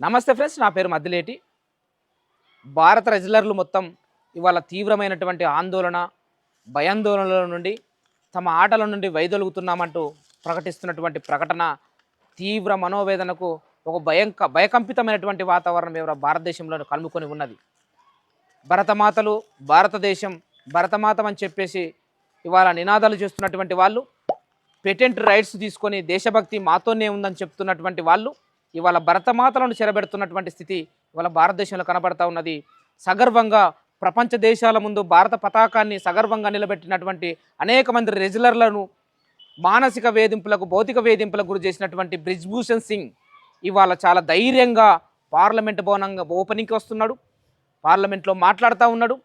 నమస్తే ఫ్రెండ్స్ నా పేరు మద్దిలేటి. భారత రెజ్లర్లు మొత్తం ఇవాళ తీవ్రమైనటువంటి ఆందోళన భయాందోళనల నుండి తమ ఆటల నుండి వైదొలుగుతున్నామంటూ ప్రకటిస్తున్నటువంటి ప్రకటన తీవ్ర మనోవేదనకు ఒక భయంక భయకంపితమైనటువంటి వాతావరణం ఇవాళ భారతదేశంలో కలుముకొని ఉన్నది. భరతమాతలు భారతదేశం భరతమాతం అని చెప్పేసి ఇవాళ నినాదాలు చేస్తున్నటువంటి వాళ్ళు పేటెంట్ రైట్స్ తీసుకొని దేశభక్తి మాతోనే ఉందని చెప్తున్నటువంటి వాళ్ళు ఇవాళ భరతమాతలను చెరబెడుతున్నటువంటి స్థితి ఇవాళ భారతదేశంలో కనబడతా ఉన్నది. సగర్వంగా ప్రపంచ దేశాల ముందు భారత పతాకాన్ని సగర్వంగా నిలబెట్టినటువంటి అనేక మంది రెజ్లర్లను మానసిక వేధింపులకు భౌతిక వేధింపులకు గురి చేసినటువంటి బ్రిజ్భూషణ్ సింగ్ ఇవాళ చాలా ధైర్యంగా పార్లమెంట్ భవనంగా ఓపెనింగ్కి వస్తున్నాడు. పార్లమెంట్లో మాట్లాడుతూ ఉన్నాడు.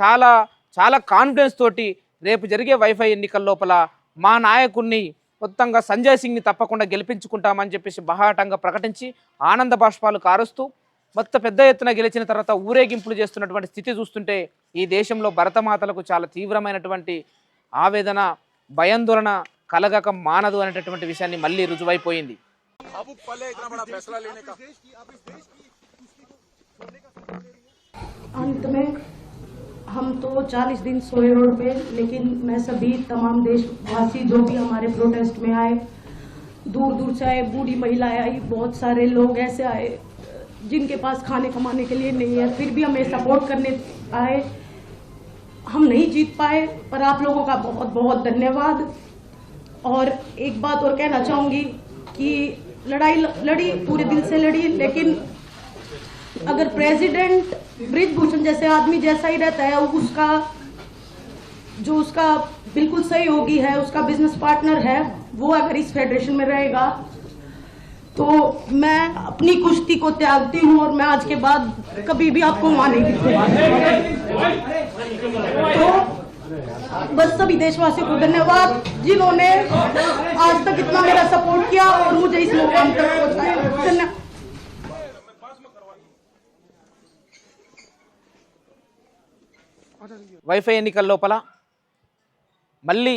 చాలా చాలా కాన్ఫిడెన్స్ తోటి రేపు జరిగే వైఫై ఎన్నికల లోపల మా నాయకుడిని మొత్తంగా సంజయ్ సింగ్ని తప్పకుండా గెలిపించుకుంటామని చెప్పేసి బహాటంగా ప్రకటించి ఆనంద బాష్పాలు కారుస్తూ మొత్త పెద్ద ఎత్తున గెలిచిన తర్వాత ఊరేగింపులు చేస్తున్నటువంటి స్థితి చూస్తుంటే ఈ దేశంలో భరతమాతలకు చాలా తీవ్రమైనటువంటి ఆవేదన భయాందోళన కలగక మానదు అనేటటువంటి విషయాన్ని మళ్ళీ రుజువైపోయింది అంతమే हम तो 40 दिन सोए रोड पे लेकिन मैं सभी तमाम देशवासी जो भी हमारे प्रोटेस्ट में आए दूर दूर से आए, बूढ़ी महिलाएँ आई, बहुत सारे लोग ऐसे आए, जिनके पास खाने कमाने के लिए नहीं है, फिर भी हमें सपोर्ट करने आए। हम नहीं जीत पाए, पर आप लोगों का बहुत बहुत धन्यवाद। और एक बात और कहना चाहूँगी कि लड़ाई, लड़ी, पूरे दिल से लड़ी, लेकिन अगर प्रेसिडेंट ब्रिजभूषण जैसे आदमी जैसा ही रहता है उसका जो उसका बिल्कुल सहयोगी है, उसका बिज़नेस पार्टनर है, वो अगर इस फेडरेशन में रहेगा तो मैं अपनी कुश्ती को त्यागती हूँ और मैं आज के बाद कभी भी आपको वहाँ नहीं तो बस सभी देशवासियों को धन्यवाद, जिन्होंने आज तक इतना मेरा सपोर्ट किया और मुझे इस मुकाम तक पहुँचाया। धन्यवाद వైఫై ఎన్నికల లోపల మళ్ళీ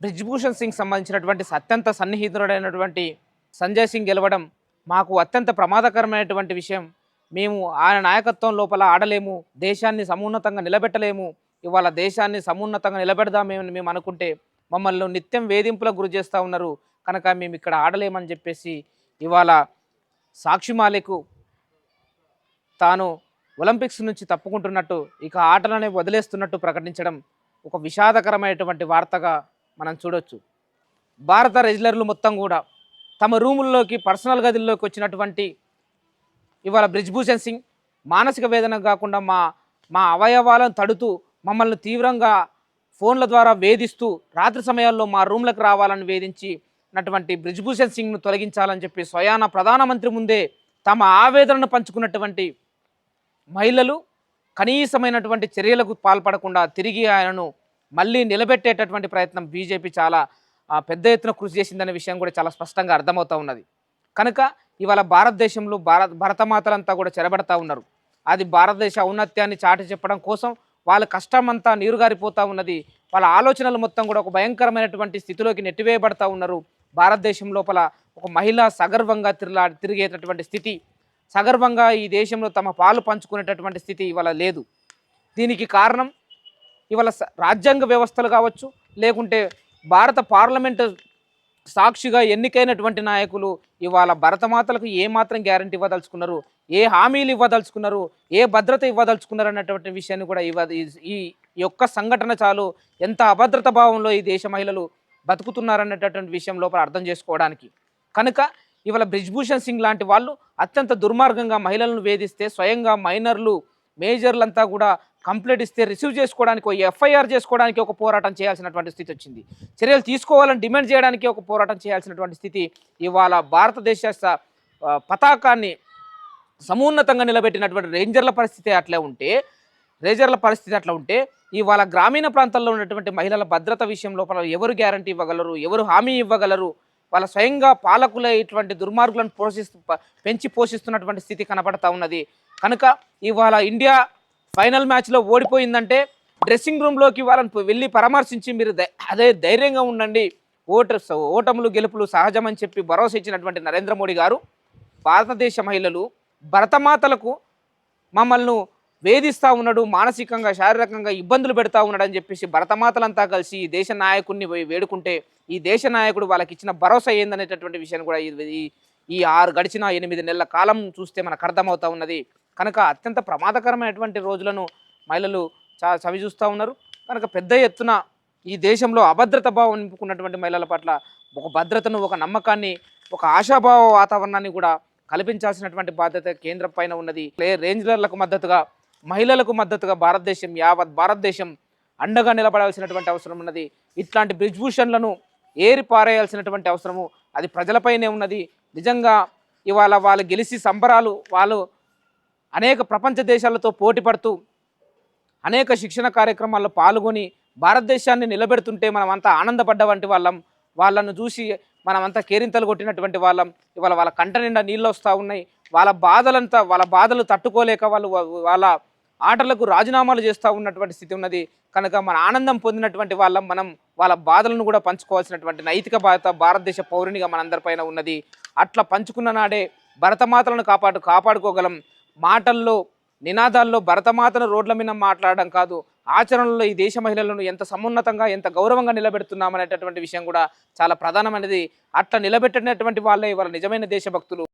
బ్రిజ్భూషణ్ సింగ్ సంబంధించినటువంటి అత్యంత సన్నిహితుడైనటువంటి సంజయ్ సింగ్ గెలవడం మాకు అత్యంత ప్రమాదకరమైనటువంటి విషయం. మేము ఆయన నాయకత్వం లోపల ఆడలేము దేశాన్ని సమున్నతంగా నిలబెట్టలేము ఇవాళ దేశాన్ని సమున్నతంగా నిలబెడదామేమని మేము అనుకుంటే మమ్మల్ని నిత్యం వేధింపులకు గురి చేస్తూ ఉన్నారు. కనుక మేము ఇక్కడ ఆడలేమని చెప్పేసి ఇవాళ సాక్షి మాలిక్ తాను ఒలింపిక్స్ నుంచి తప్పుకుంటున్నట్టు ఇక ఆటలనే వదిలేస్తున్నట్టు ప్రకటించడం ఒక విషాదకరమైనటువంటి వార్తగా మనం చూడొచ్చు. భారత రెజ్లర్లు మొత్తం కూడా తమ రూముల్లోకి పర్సనల్ గదుల్లోకి వచ్చినటువంటి ఇవాళ బ్రిజ్భూషణ్ సింగ్ మానసిక వేదన కాకుండా మా మా అవయవాలను తడుతూ మమ్మల్ని తీవ్రంగా ఫోన్ల ద్వారా వేధిస్తూ రాత్రి సమయాల్లో మా రూమ్లకు రావాలని వేధించినటువంటి బ్రిజ్భూషణ్ సింగ్ను తొలగించాలని చెప్పి స్వయాన ప్రధానమంత్రి ముందే తమ ఆవేదనను పంచుకున్నటువంటి మహిళలు కనీసమైనటువంటి చర్యలకు పాల్పడకుండా తిరిగి ఆయనను మళ్ళీ నిలబెట్టేటటువంటి ప్రయత్నం బీజేపీ చాలా పెద్ద ఎత్తున కృషి చేసిందనే విషయం కూడా చాలా స్పష్టంగా అర్థమవుతా ఉన్నది. కనుక ఇవాళ భారతదేశంలో భారత భరతమాతలంతా కూడా చెరబడతా ఉన్నారు. అది భారతదేశ ఔన్నత్యాన్ని చాటి చెప్పడం కోసం వాళ్ళ కష్టమంతా నీరుగారిపోతూ ఉన్నది. వాళ్ళ ఆలోచనలు మొత్తం కూడా ఒక భయంకరమైనటువంటి స్థితిలోకి నెట్టివేయబడతా ఉన్నారు. భారతదేశం లోపల ఒక మహిళ సగర్వంగా తిరలా తిరిగేటటువంటి స్థితి సగర్వంగా ఈ దేశంలో తమ పాలు పంచుకునేటటువంటి స్థితి ఇవాళ లేదు. దీనికి కారణం ఇవాళ రాజ్యాంగ వ్యవస్థలు కావచ్చు లేకుంటే భారత పార్లమెంటు సాక్షిగా ఎన్నికైనటువంటి నాయకులు ఇవాళ భరతమాతలకు ఏ మాత్రం గ్యారంటీ ఇవ్వదలుచుకున్నారు ఏ హామీలు ఇవ్వదలుచుకున్నారు ఏ భద్రత ఇవ్వదలుచుకున్నారు అన్నటువంటి విషయాన్ని కూడా ఇవ్వ ఈ- యొక్క సంఘటన చాలు ఎంత అభద్రత భావంలో ఈ దేశ మహిళలు బతుకుతున్నారన్నటువంటి విషయం లోపల అర్థం చేసుకోవడానికి. కనుక ఇవాళ బ్రిజ్భూషణ్ సింగ్ లాంటి వాళ్ళు అత్యంత దుర్మార్గంగా మహిళలను వేధిస్తే స్వయంగా మైనర్లు మేజర్లంతా కూడా కంప్లైంట్ ఇస్తే రిసీవ్ చేసుకోవడానికి ఒక ఎఫ్ఐఆర్ చేసుకోవడానికి ఒక పోరాటం చేయాల్సినటువంటి స్థితి వచ్చింది. చర్యలు తీసుకోవాలని డిమాండ్ చేయడానికి ఒక పోరాటం చేయాల్సినటువంటి స్థితి ఇవాళ భారతదేశ స- పతాకాన్ని సమున్నతంగా నిలబెట్టినటువంటి రేంజర్ల పరిస్థితి అట్లే ఉంటే రేంజర్ల పరిస్థితి అట్లా ఉంటే ఇవాళ గ్రామీణ ప్రాంతాల్లో ఉన్నటువంటి మహిళల భద్రత విషయం లోపల ఎవరు గ్యారంటీ ఇవ్వగలరు? ఎవరు హామీ ఇవ్వగలరు? వాళ్ళ స్వయంగా పాలకులే ఇటువంటి దుర్మార్గులను పోషిస్తూ పెంచి పోషిస్తున్నటువంటి స్థితి కనపడతా ఉన్నది. కనుక ఇవాళ ఇండియా ఫైనల్ మ్యాచ్లో ఓడిపోయిందంటే డ్రెస్సింగ్ రూమ్లోకి వాళ్ళని వెళ్ళి పరామర్శించి మీరు అదే ధైర్యంగా ఉండండి. ఓట ఓటములు గెలుపులు సహజమని చెప్పి భరోసా ఇచ్చినటువంటి నరేంద్ర మోడీ గారు భారతదేశ మహిళలు భరతమాతలకు మమ్మల్ని వేధిస్తూ ఉన్నాడు మానసికంగా శారీరకంగా ఇబ్బందులు పెడతా ఉన్నాడు అని చెప్పేసి భరతమాతలంతా కలిసి ఈ దేశ నాయకుడిని పోయి వేడుకుంటే ఈ దేశ నాయకుడు వాళ్ళకి ఇచ్చిన భరోసా ఏందనేటటువంటి విషయాన్ని కూడా ఈ- ఈ- ఆరు గడిచిన ఎనిమిది నెలల కాలం చూస్తే మనకు అర్థమవుతా ఉన్నది. కనుక అత్యంత ప్రమాదకరమైనటువంటి రోజులను మహిళలు చా చవి చూస్తూ ఉన్నారు. కనుక పెద్ద ఎత్తున ఈ దేశంలో అభద్రత భావం నింపుకున్నటువంటి మహిళల పట్ల ఒక భద్రతను ఒక నమ్మకాన్ని ఒక ఆశాభావ వాతావరణాన్ని కూడా కల్పించాల్సినటువంటి బాధ్యత కేంద్రం పైన ఉన్నది. రేంజ్లర్లకు మద్దతుగా మహిళలకు మద్దతుగా భారతదేశం యావత్ భారతదేశం అండగా నిలబడాల్సినటువంటి అవసరం ఉన్నది. ఇట్లాంటి బ్రిజ్భూషన్లను ఏరి పారేయాల్సినటువంటి అవసరము అది ప్రజలపైనే ఉన్నది. నిజంగా ఇవాళ వాళ్ళు గెలిచి సంబరాలు వాళ్ళు అనేక ప్రపంచ దేశాలతో పోటీ పడుతూ అనేక శిక్షణ కార్యక్రమాల్లో పాల్గొని భారతదేశాన్ని నిలబెడుతుంటే మనం అంతా ఆనందపడ్డ వంటి వాళ్ళం. వాళ్ళను చూసి మనమంతా కేరింతలు కొట్టినటువంటి వాళ్ళం. ఇవాళ వాళ్ళ కంట నిండా నీళ్ళు వస్తూ ఉన్నాయి. వాళ్ళ బాధలంతా వాళ్ళ బాధలు తట్టుకోలేక వాళ్ళు వాళ్ళ ఆటలకు రాజీనామాలు చేస్తూ ఉన్నటువంటి స్థితి ఉన్నది. కనుక మన ఆనందం పొందినటువంటి వాళ్ళం మనం వాళ్ళ బాధలను కూడా పంచుకోవాల్సినటువంటి నైతిక బాధ్యత భారతదేశ పౌరునిగా మనందరిపైన ఉన్నది. అట్లా పంచుకున్న నాడే భరతమాతలను కాపాడు కాపాడుకోగలం. మాటల్లో నినాదాల్లో భరతమాతను రోడ్ల మీద మాట్లాడడం కాదు. ఆచరణలో ఈ దేశ మహిళలను ఎంత సమున్నతంగా ఎంత గౌరవంగా నిలబెడుతున్నామనేటటువంటి విషయం కూడా చాలా ప్రధానమైనది. అట్లా నిలబెట్టినటువంటి వాళ్ళే వాళ్ళ నిజమైన దేశభక్తులు.